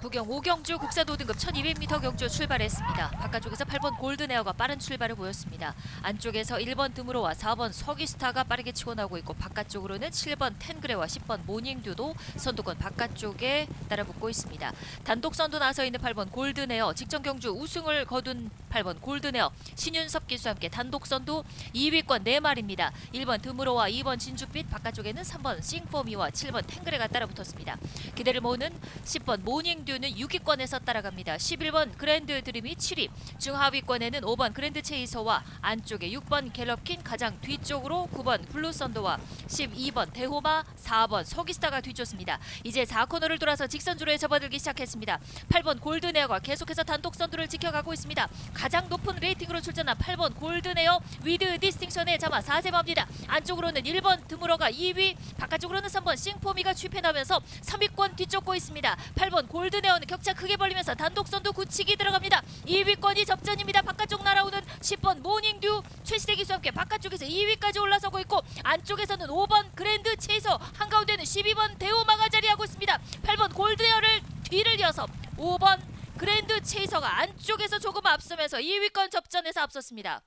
구경 오경주 국사도 등급 1200m 경주 출발했습니다. 바깥쪽에서 8번 골든에어가 빠른 출발을 보였습니다. 안쪽에서 1번 드무로와 4번 서기스타가 빠르게 치고 나오고 있고 바깥쪽으로는 7번 텐그레와 10번 모닝듀도 선두권 바깥쪽에 따라붙고 있습니다. 단독 선두 나서 있는 8번 골든에어 직전 경주 우승을 거둔 8번 골든에어 신윤섭 기수와 함께 단독 선두 2위권 4마리입니다. 1번 드무로와 2번 진주빛 바깥쪽에는 3번 싱포미와 7번 탱그레가 따라붙었습니다. 기대를 모으는 10번 모닝 듀는 6위권에서 따라갑니다. 11번 그랜드 드림이 7위, 중하위권에는 5번 그랜드 체이서와 안쪽에 6번 갤럽킨 가장 뒤쪽으로 9번 블루썬더와 12번 대호마, 4번 서기스타가 뒤쫓습니다. 이제 4코너를 돌아서 직선주로에 접어들기 시작했습니다. 8번 골든에어가 계속해서 단독 선두를 지켜가고 있습니다. 가장 높은 레이팅으로 출전한 8번 골든에어 위드 디스팅션에 잡아 4세마입니다. 안쪽으로는 1번 드무러가 2위, 바깥쪽으로는 3번 싱포미가 취패나면서 3위권 뒤쫓고 있습니다. 8번 골 든에어는 격차 크게 벌리면서 단독 선두 굳히기 들어갑니다. 2위권이 접전입니다. 바깥쪽 날아오는 10번 모닝듀 최시대 기수와 함께 바깥쪽에서 2위까지 올라서고 있고 안쪽에서는 5번 그랜드 체이서 한가운데는 12번 대오마가 자리하고 있습니다. 8번 골드에어를 뒤를 이어서 5번 그랜드 체이서가 안쪽에서 조금 앞서면서 2위권 접전에서 앞섰습니다.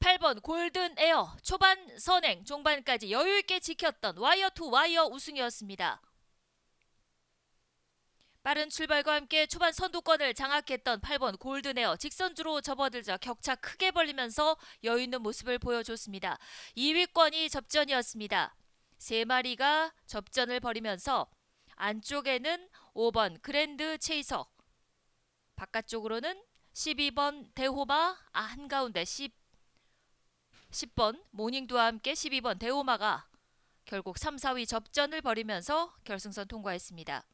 8번 골든 에어 초반 선행 종반까지 여유 있게 지켰던 와이어 투 와이어 우승이었습니다. 빠른 출발과 함께 초반 선두권을 장악했던 8번 골든에어 직선주로 접어들자 격차 크게 벌리면서 여유 있는 모습을 보여줬습니다. 2위권이 접전이었습니다. 세 마리가 접전을 벌이면서 안쪽에는 5번 그랜드 체이서 바깥쪽으로는 12번 대호마 아, 한가운데 10 10번 모닝두와 함께 12번 대오마가 결국 3, 4위 접전을 벌이면서 결승선 통과했습니다.